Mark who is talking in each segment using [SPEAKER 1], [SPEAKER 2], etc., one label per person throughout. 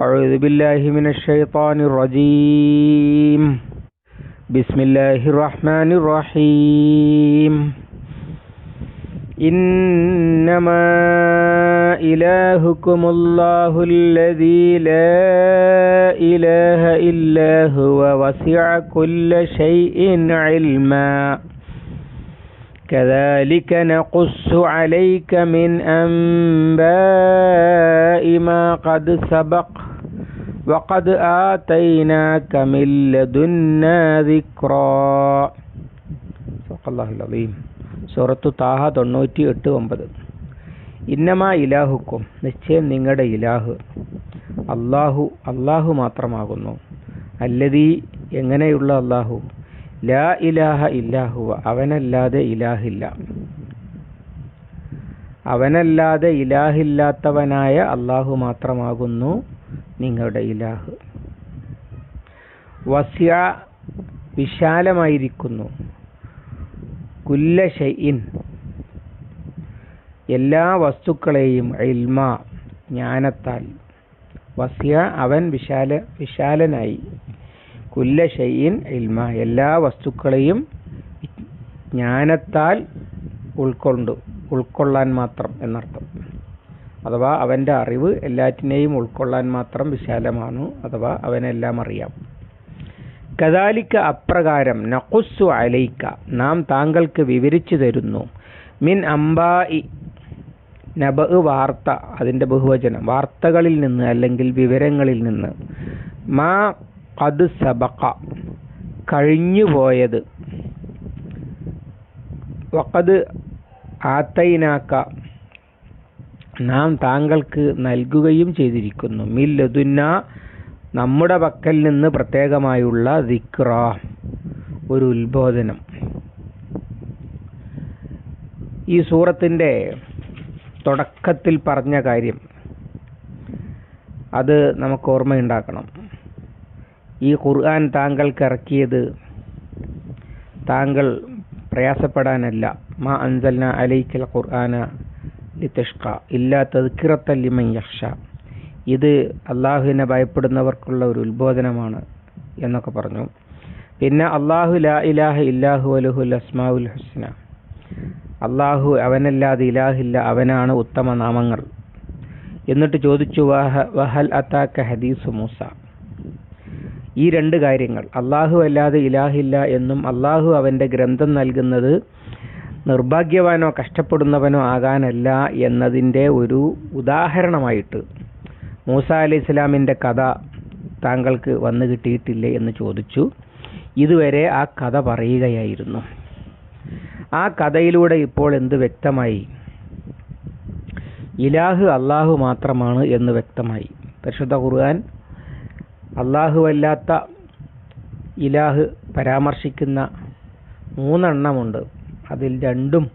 [SPEAKER 1] أعوذ بالله من الشيطان الرجيم. بسم الله الرحمن الرحيم. إنما إلهكم الله الذي لا إله إلا هو وسع كل شيء علما. كذلك نقص عليك من أنباء ما قد سبق. വഖദ് ആതൈനാക മിൻ ലദുന്നാ ദിക്റാ സഖല്ലാഹുൽ അലീം സൂറത്തു താഹ തൊണ്ണൂറ്റി എട്ട് ഒമ്പത്. ഇന്നമാ ഇലാഹുക്കും. നിശ്ചയം നിങ്ങളുടെ ഇലാഹ്. അള്ളാഹു അള്ളാഹു മാത്രമാകുന്നു. അല്ലതീ എങ്ങനെയുള്ള അല്ലാഹു? ലാ ഇലാഹ ഇല്ലാഹുവ അവനല്ലാതെ ഇലാഹില്ല. അവനല്ലാതെ ഇലാഹില്ലാത്തവനായ അള്ളാഹു മാത്രമാകുന്നു. നിങ്ങളുടെ ഇലാഹ്. വസ്യ വിശാലമായിരിക്കുന്നു. കുല്ല ഷൈഇൻ എല്ലാ വസ്തുക്കളെയും ഇൽമ ജ്ഞാനത്താൽ. വസ്യ അവൻ വിശാല വിശാലനായി. കുല്ല ഷൈഇൻ ഇൽമ എല്ലാ വസ്തുക്കളെയും ജ്ഞാനത്താൽ ഉൾക്കൊണ്ടു ഉൾക്കൊള്ളാൻ മാത്രം എന്നർത്ഥം. അഥവാ അവന്റെ അറിവ് എല്ലാറ്റിനെയും ഉൾക്കൊള്ളാൻ മാത്രം വിശാലമാണ് അഥവാ അവനെല്ലാം അറിയാം. കദാലിക്ക അപ്രകാരം നഖുസ്സു അലൈക്ക നാം താങ്കൾക്ക് വിവരിച്ചു തരുന്നു. മിൻ അംബായി നബ വാർത്ത അതിന്റെ ബഹുവചനം വാർത്തകളിൽ നിന്ന് അല്ലെങ്കിൽ വിവരങ്ങളിൽ നിന്ന്. മാ അത് സബക്ക കഴിഞ്ഞുപോയത് വക്കത് ആത്തൈനാക്ക നാം താങ്കൾക്ക് നൽകുകയും ചെയ്തിരിക്കുന്നു. മില്ലതുന്ന നമ്മുടെ പക്കൽ നിന്ന് പ്രത്യേകമായുള്ള ദിക്ര ഒരു ഉത്ബോധനം. ഈ സൂറത്തിന്റെ തുടക്കത്തിൽ പറഞ്ഞ കാര്യം അത് നമുക്ക് ഓർമ്മയുണ്ടാക്കണം. ഈ ഖുർആൻ താങ്കൾക്ക് ഇറക്കിയത് താങ്കൾ പ്രയാസപ്പെടാനല്ല. മാ അൻസൽന അലൈക്കൽ ഖുർആന ലിതഷ്ക ഇല്ലാ തദ്ക്കിറത്തല്ലിമൻ യക്ഷ ഇത് അള്ളാഹുവിനെ ഭയപ്പെടുന്നവർക്കുള്ള ഒരു ഉത്ബോധനമാണ് എന്നൊക്കെ പറഞ്ഞു. പിന്നെ അള്ളാഹു ലാ ഇലാഹ ഇല്ലാഹു അലുഹുൽ അസ്മാഉൽ ഹുസ്ന. അള്ളാഹു അവനല്ലാതെ ഇലാഹില്ല അവനാണ് ഉത്തമ നാമങ്ങൾ. എന്നിട്ട് ചോദിച്ചു വഹ വഹൽ അത്താക്ക ഹദീസ് മൂസ. ഈ രണ്ട് കാര്യങ്ങൾ അള്ളാഹു അല്ലാതെ ഇലാഹില്ല എന്നും അള്ളാഹു അവന്റെ ഗ്രന്ഥം നൽകുന്നത് നിർഭാഗ്യവാനോ കഷ്ടപ്പെടുന്നവനോ ആകാനല്ല എന്നതിന്റെ ഒരു ഉദാഹരണമായിട്ട് മൂസ അലി ഇസ്ലാമിന്റെ കഥ താങ്കൾക്ക് വന്നു കിട്ടിയിട്ടില്ലേ എന്ന് ചോദിച്ചു. ഇതുവരെ ആ കഥ പറയുകയായിരുന്നു. ആ കഥയിലൂടെ ഇപ്പോൾ എന്ത് വ്യക്തമായി? ഇലാഹു അള്ളാഹു മാത്രമാണ് എന്ന് വ്യക്തമായി. പരിശുദ്ധ ഖുർആൻ അല്ലാത്ത ഇലാഹ് പരാമർശിക്കുന്ന മൂന്നെണ്ണമുണ്ട്. അതിൽ രണ്ടും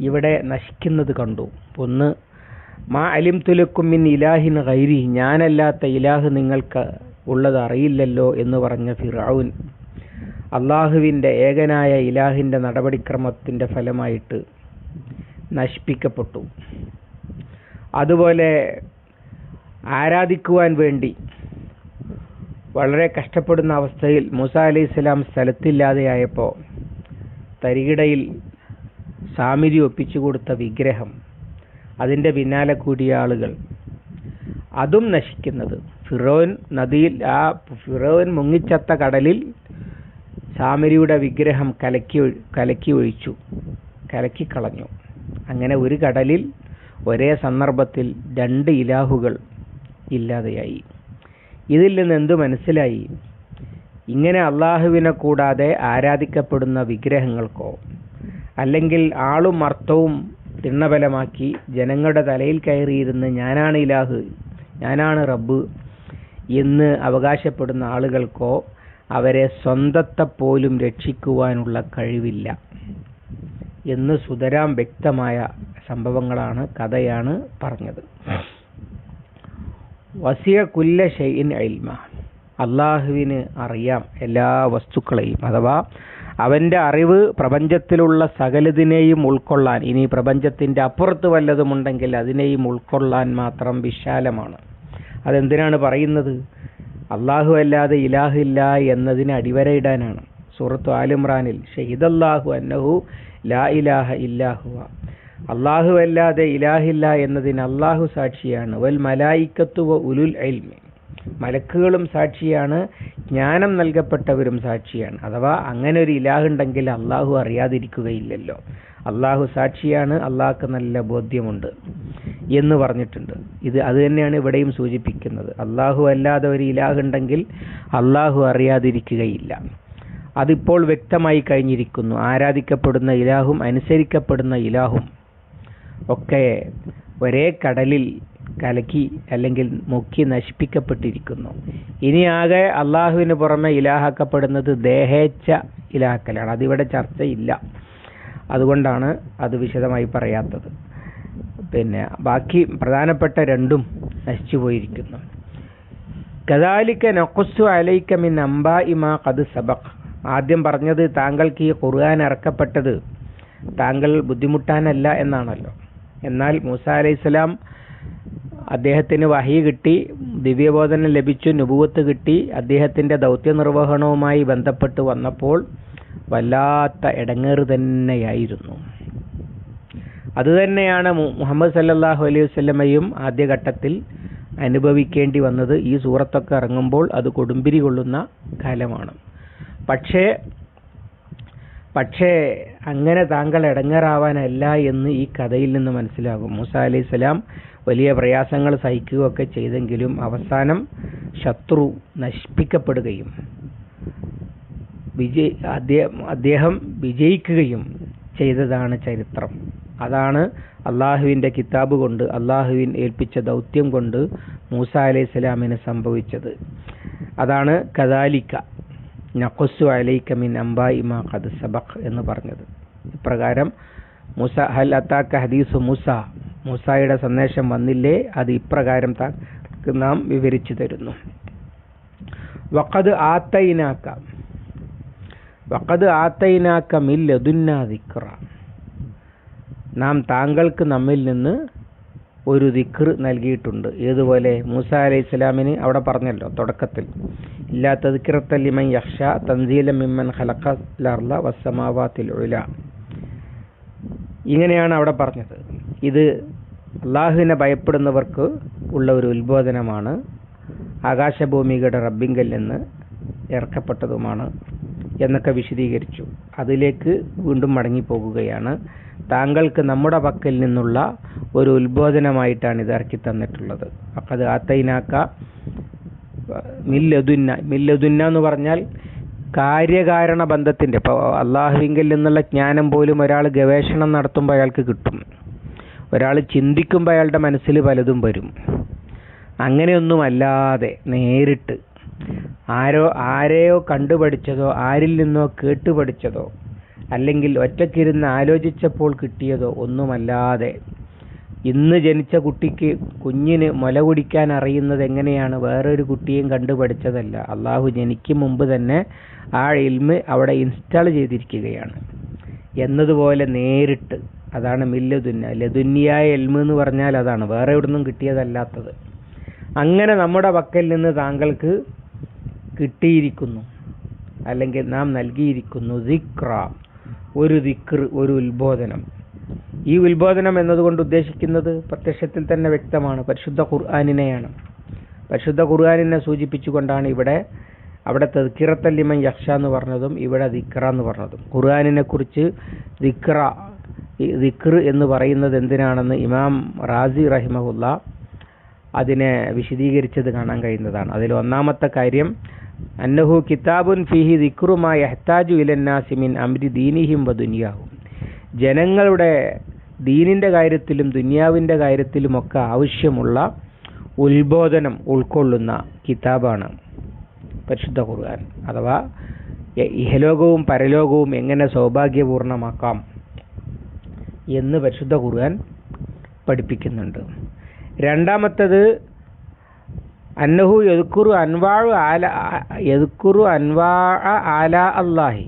[SPEAKER 1] ഇവിടെ നശിക്കുന്നത് കണ്ടു. ഒന്ന് മാ അലിം തുലക്കും മിൻ ഇലാഹിൻ ഗൈരി ഞാനല്ലാത്ത ഇലാഹ് നിങ്ങൾക്ക് ഉള്ളത് അറിയില്ലല്ലോ എന്ന് പറഞ്ഞ ഫിറാവുൻ അള്ളാഹുവിന്റെ ഏകനായ ഇലാഹിന്റെ നടപടിക്രമത്തിന്റെ ഫലമായിട്ട് നശിപ്പിക്കപ്പെട്ടു. അതുപോലെ ആരാധിക്കുവാൻ വേണ്ടി വളരെ കഷ്ടപ്പെടുന്ന അവസ്ഥയിൽ മൂസ അലൈഹി സ്വലാം സ്ഥലത്തില്ലാതെയായപ്പോൾ തരികിടയിൽ സാമിരി ഒപ്പിച്ചു കൊടുത്ത വിഗ്രഹം അതിന്റെ പിന്നാലെ കൂടിയ ആളുകൾ. അതും നശിക്കുന്നത്. ഫിറോൻ നദിയിൽ ആ ഫിറോൻ മുങ്ങിച്ചത്ത കടലിൽ സാമരിയുടെ വിഗ്രഹം കലക്കി കലക്കി ഒഴിച്ചു കലക്കിക്കളഞ്ഞു അങ്ങനെ ഒരു കടലിൽ ഒരേ സന്ദർഭത്തിൽ രണ്ട് ഇലാഹുകൾ ഇല്ലാതെയായി. ഇതിൽ നിന്ന് എന്ത് മനസ്സിലായി? ഇങ്ങനെ അള്ളാഹുവിനെ കൂടാതെ ആരാധിക്കപ്പെടുന്ന വിഗ്രഹങ്ങൾക്കോ അല്ലെങ്കിൽ ആളും അർത്ഥവും തിണ്ണബലമാക്കി ജനങ്ങളുടെ തലയിൽ കയറിയിരുന്ന് ഞാനാണ് ഇലാഹ് ഞാനാണ് റബ്ബ് എന്ന് അവകാശപ്പെടുന്ന ആളുകൾക്കോ അവരെ സ്വന്തത്തെ പോലും രക്ഷിക്കുവാനുള്ള കഴിവില്ല എന്ന് സുതരാം വ്യക്തമായ സംഭവങ്ങളാണ് കഥയാണ് പറഞ്ഞത്. വസിയ കുല്ല ഷെയ്ൻ ഇൽമ. അള്ളാഹുവിന് അറിയാം എല്ലാ വസ്തുക്കളെയും. അഥവാ അവന്റെ അറിവ് പ്രപഞ്ചത്തിലുള്ള സകലതിനെയും ഉൾക്കൊള്ളാൻ ഇനി പ്രപഞ്ചത്തിന്റെ അപ്പുറത്ത് വല്ലതുമുണ്ടെങ്കിൽ അതിനെയും ഉൾക്കൊള്ളാൻ മാത്രം വിശാലമാണ്. അതെന്തിനാണ് പറയുന്നത്? അള്ളാഹു അല്ലാതെ ഇലാഹില്ല എന്നതിന് അടിവരയിടാനാണ് സൂറത്തു ആലിമ്രാനിൽ ഷഹീദല്ലാഹു അന്നഹു ലാ ഇലാഹ ഇല്ലാഹുവ അള്ളാഹു അല്ലാതെ ഇലാഹില്ല എന്നതിന് അള്ളാഹു സാക്ഷിയാണ്. വൽ മലായിക്കത്തുവ ഉലുൽ എൽമി മലക്കുകളും സാക്ഷിയാണ് ജ്ഞാനം നൽകപ്പെട്ടവരും സാക്ഷിയാണ്. അഥവാ അങ്ങനെ ഒരു ഇലാഹുണ്ടെങ്കിൽ അള്ളാഹു അറിയാതിരിക്കുകയില്ലല്ലോ. അള്ളാഹു സാക്ഷിയാണ് അള്ളാഹ്ക്ക് നല്ല ബോധ്യമുണ്ട് എന്ന് പറഞ്ഞിട്ടുണ്ട്. ഇത് അത് തന്നെയാണ് ഇവിടെയും സൂചിപ്പിക്കുന്നത്. അള്ളാഹു അല്ലാതെ ഒരു ഇലാഹുണ്ടെങ്കിൽ അള്ളാഹു അറിയാതിരിക്കുകയില്ല. അതിപ്പോൾ വ്യക്തമായി കഴിഞ്ഞിരിക്കുന്നു. ആരാധിക്കപ്പെടുന്ന ഇലാഹും അനുസരിക്കപ്പെടുന്ന ഇലാഹും ഒക്കെ ഒരേ കടലിൽ കലക്കി അല്ലെങ്കിൽ മുക്കി നശിപ്പിക്കപ്പെട്ടിരിക്കുന്നു. ഇനി ആകെ അള്ളാഹുവിന് പുറമെ ഇലാഹാക്കപ്പെടുന്നത് ദേഹേച്ഛ ഇലാക്കലാണ് അതിവിടെ ചർച്ചയില്ല. അതുകൊണ്ടാണ് അത് വിശദമായി പറയാത്തത്. പിന്നെ ബാക്കി പ്രധാനപ്പെട്ട രണ്ടും നശിച്ചു പോയിരിക്കുന്നു. കദാലിക്ക നൊക്കുസു അലൈക്കമിൻ അംബാ ഇമാ ഖദ് സബഖ്. ആദ്യം പറഞ്ഞത് താങ്കൾക്ക് ഈ ഖുർആൻ ഇറക്കപ്പെട്ടത് താങ്കൾ ബുദ്ധിമുട്ടാനല്ല എന്നാണല്ലോ. എന്നാൽ മൂസ അലൈഹിസ്സലാം അദ്ദേഹത്തിന് വഹി കിട്ടി ദിവ്യബോധനം ലഭിച്ചു നുപുവത്ത് കിട്ടി. അദ്ദേഹത്തിന്റെ ദൗത്യ നിർവഹണവുമായി ബന്ധപ്പെട്ട് വന്നപ്പോൾ വല്ലാത്ത ഇടങ്ങേറ് തന്നെയായിരുന്നു. അതുതന്നെയാണ് മുഹമ്മദ് സല്ലാഹു അലൈഹി വസ്ലമയും ആദ്യഘട്ടത്തിൽ അനുഭവിക്കേണ്ടി വന്നത്. ഈ സൂറത്തൊക്കെ ഇറങ്ങുമ്പോൾ അത് കൊടുമ്പിരി കൊള്ളുന്ന കാലമാണ്. പക്ഷേ പക്ഷേ അങ്ങനെ താങ്കൾ ഇടങ്ങേറാവാനല്ല എന്ന് ഈ കഥയിൽ നിന്ന് മനസ്സിലാകും. മൂസ അലൈഹി സ്വലാം വലിയ പ്രയാസങ്ങൾ സഹിക്കുകയൊക്കെ ചെയ്തെങ്കിലും അവസാനം ശത്രു നശിപ്പിക്കപ്പെടുകയും വിജയ് അദ്ദേഹം അദ്ദേഹം വിജയിക്കുകയും ചെയ്തതാണ് ചരിത്രം. അതാണ് അള്ളാഹുവിന്റെ കിതാബ് കൊണ്ട് അള്ളാഹുവിൻ ഏൽപ്പിച്ച ദൗത്യം കൊണ്ട് മൂസ അലൈഹി സ്വലാമിന് സംഭവിച്ചത്. അതാണ് കദാലിക്ക നഖുസു അലൈക്ക മിൻ അംബായി മാ ഖദ് സബഖ് എന്ന് പറഞ്ഞത്. ഇപ്രകാരം മൂസ ഹൽ അത്താക്ക ഹദീസു മൂസ മൂസായുടെ സന്ദേശം വന്നില്ലേ? അത് ഇപ്രകാരം താ നാം വിവരിച്ചു തരുന്നു. വക്കത് ആത്തൈനാക്ക. വക്കത് ആത്തൈനാക്ക നാം താങ്കൾക്ക് നമ്മിൽ നിന്ന് ഒരു ദിക്ർ നൽകിയിട്ടുണ്ട്. ഏതുപോലെ? മൂസ അലൈഹി ഇസ്ലാമിന് അവിടെ പറഞ്ഞല്ലോ തുടക്കത്തിൽ. ഇല്ലാത്ത ദിക്റത്തല്ലിമൻ യക്ഷ തൻസീല മിമ്മൻ ഖലഖലർല വസ്സമാവാത്തിൽ ഉല ഇങ്ങനെയാണ് അവിടെ പറഞ്ഞത്. ഇത് അള്ളാഹുവിനെ ഭയപ്പെടുന്നവർക്ക് ഉള്ള ഒരു ഉത്ബോധനമാണ് ആകാശഭൂമികളുടെ റബ്ബിങ്കൽ എന്ന് ഇറക്കപ്പെട്ടതുമാണ് എന്നൊക്കെ വിശദീകരിച്ചു. അതിലേക്ക് വീണ്ടും മടങ്ങിപ്പോകുകയാണ്. താങ്കൾക്ക് നമ്മുടെ പക്കൽ നിന്നുള്ള ഒരു ഉത്ബോധനമായിട്ടാണ് ഇത് ഇറക്കി തന്നിട്ടുള്ളത്. അത് ആത്തൈനാക്ക മില്ലതുന്ന മില്ലതുന്ന എന്ന് പറഞ്ഞാൽ കാര്യകാരണ ബന്ധത്തിന്റെ ഇപ്പോൾ അള്ളാഹുവിങ്കിൽ നിന്നുള്ള ജ്ഞാനം പോലും ഒരാൾ ഗവേഷണം നടത്തുമ്പോൾ അയാൾക്ക് കിട്ടും. ഒരാൾ ചിന്തിക്കുമ്പോൾ അയാളുടെ മനസ്സിൽ പലതും വരും. അങ്ങനെയൊന്നുമല്ലാതെ നേരിട്ട് ആരോ ആരെയോ കണ്ടുപഠിച്ചതോ ആരിൽ നിന്നോ കേട്ട് പഠിച്ചതോ അല്ലെങ്കിൽ ഒറ്റക്കിരുന്ന് ആലോചിച്ചപ്പോൾ കിട്ടിയതോ ഒന്നുമല്ലാതെ ഇന്ന് ജനിച്ച കുട്ടിക്ക് കുഞ്ഞിന് മുല കുടിക്കാൻ അറിയുന്നത് എങ്ങനെയാണ്? വേറൊരു കുട്ടിയും കണ്ടുപഠിച്ചതല്ല. അള്ളാഹു ജനിക്കും മുമ്പ് തന്നെ ആ ഇൽമ് അവിടെ ഇൻസ്റ്റാൾ ചെയ്തിരിക്കുകയാണ്. എന്നതുപോലെ നേരിട്ട് അതാണ് മില്ലതുന്ന ലതുന്യായ എൽമ് എന്ന് പറഞ്ഞാൽ അതാണ് വേറെ എവിടുന്നും കിട്ടിയതല്ലാത്തത്. അങ്ങനെ നമ്മുടെ പക്കൽ നിന്ന് താങ്കൾക്ക് കിട്ടിയിരിക്കുന്നു. അല്ലെങ്കിൽ നാം നൽകിയിരിക്കുന്നു ദിക്ര ഒരു ദിക്ർ ഒരു ഉത്ബോധനം. ഈ ഉത്ബോധനം എന്നതുകൊണ്ട് ഉദ്ദേശിക്കുന്നത് പ്രത്യക്ഷത്തിൽ തന്നെ വ്യക്തമാണ് പരിശുദ്ധ ഖുർആാനിനെയാണ്. പരിശുദ്ധ ഖുർആാനിനെ സൂചിപ്പിച്ചുകൊണ്ടാണ് ഇവിടെ അവിടെ തെക്കിറത്തല്ലിമൻ യക്ഷ എന്ന് പറഞ്ഞതും ഇവിടെ ദിക്ര എന്ന് പറഞ്ഞതും. ഖുർആാനിനെ കുറിച്ച് ദിക്ര ദിക്ർ എന്ന് പറയുന്നത് എന്തിനാണെന്ന് ഇമാം റാസി റഹിമഹുല്ല അതിനെ വിശദീകരിച്ചത് കാണാൻ കഴിയുന്നതാണ്. അതിൽ ഒന്നാമത്തെ കാര്യം അന്നഹു കിതാബുൻ ഫിഹി ദിക്റുമായി ഹെത്താജു ഇലന്നാസിമിൻ അമ്രി ദീനിഹിം വ ദുനിയാവും ജനങ്ങളുടെ ദീനിന്റെ കാര്യത്തിലും ദുനിയാവിന്റെ കാര്യത്തിലുമൊക്കെ ആവശ്യമുള്ള ഉത്ബോധനം ഉൾക്കൊള്ളുന്ന കിതാബാണ് പരിശുദ്ധ ഖുർആൻ. അഥവാ ഇഹലോകവും പരലോകവും എങ്ങനെ സൗഭാഗ്യപൂർണമാക്കാം എന്ന് പരിശുദ്ധ ഖുർആൻ പഠിപ്പിക്കുന്നുണ്ട്. രണ്ടാമത്തത് അന്നഹു യദുക്കുറു അൻവാഴു ആല യദുക്കുറു അൻവാ ആല അള്ളാഹി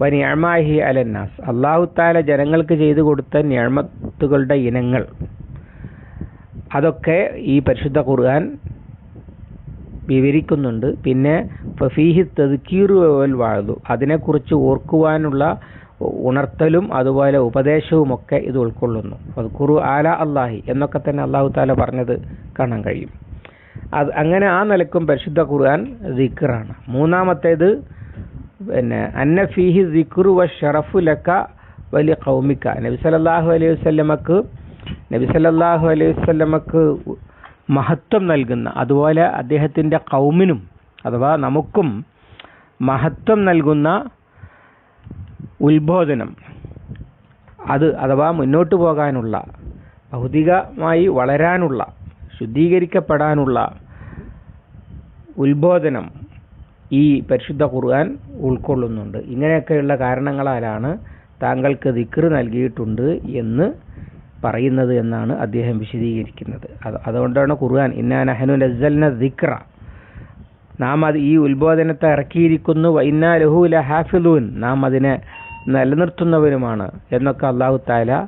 [SPEAKER 1] വ നിഅമാഹി അലന്നാസ്. അള്ളാഹു താല ജനങ്ങൾക്ക് ചെയ്തു കൊടുത്ത ഞാമത്തുകളുടെ ഇനങ്ങൾ. അതൊക്കെ ഈ പരിശുദ്ധ ഖുർആൻ വിവരിക്കുന്നുണ്ട്. പിന്നെ ഫഫീഹി തെതുക്കീറുവൽ വാഴതു. അതിനെക്കുറിച്ച് ഓർക്കുവാനുള്ള ഉണർത്തലും അതുപോലെ ഉപദേശവുമൊക്കെ ഇത് ഉൾക്കൊള്ളുന്നു. അത് കുറു ആല അള്ളാഹി എന്നൊക്കെ തന്നെ അള്ളാഹു താല പറഞ്ഞത് കാണാൻ കഴിയും. അത് അങ്ങനെ ആ നിലക്കും പരിശുദ്ധ ഖുർആൻ ദിക്റാണ്. മൂന്നാമത്തേത് പിന്നെ അന്ന ഫീഹി ദിക്റു വ ഷറഫു ലക്ക വലിയ കൗമിക്ക നബി സല്ലല്ലാഹു അലൈഹി വസല്ലമക്ക് നബി സല്ലല്ലാഹു അലൈഹി വസല്ലമക്ക് മഹത്വം നൽകുന്ന അതുപോലെ അദ്ദേഹത്തിന്റെ കൗമിനും അഥവാ നമുക്കും മഹത്വം നൽകുന്ന ഉത്ബോധനം. അത് അഥവാ മുന്നോട്ട് പോകാനുള്ള ഭൗതികമായി വളരാനുള്ള ശുദ്ധീകരിക്കപ്പെടാനുള്ള ഉത്ബോധനം ഈ പരിശുദ്ധ ഖുർആൻ ഉൾക്കൊള്ളുന്നുണ്ട്. ഇങ്ങനെയൊക്കെയുള്ള കാരണങ്ങളാലാണ് താങ്കൾക്ക് ദിക്ർ നൽകിയിട്ടുണ്ട് എന്ന് പറയുന്നത് എന്നാണ് അദ്ദേഹം വിശദീകരിക്കുന്നത്. അത് അതുകൊണ്ടാണ് ഖുർആൻ ഇന്നാ നഹനു ലസ്സലിന ദിക്ര നാം അത് ഈ ഉത്ബോധനത്തെ ഇറക്കിയിരിക്കുന്നു. ഇന്നാ ലഹു ഹാഫിലൂൻ നാം അതിനെ നിലനിർത്തുന്നവരുമാണ് എന്നൊക്കെ അള്ളാഹു താല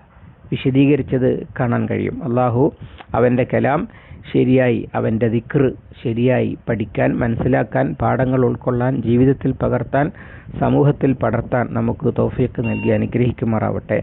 [SPEAKER 1] വിശദീകരിച്ചത് കാണാൻ കഴിയും. അള്ളാഹു അവന്റെ കലാം ശരിയായി അവന്റെ ദിക്ർ ശരിയായി പഠിക്കാൻ മനസ്സിലാക്കാൻ പാഠങ്ങൾ ഉൾക്കൊള്ളാൻ ജീവിതത്തിൽ പകർത്താൻ സമൂഹത്തിൽ പടർത്താൻ നമുക്ക് തോഫിയൊക്കെ നൽകി അനുഗ്രഹിക്കുമാറാവട്ടെ.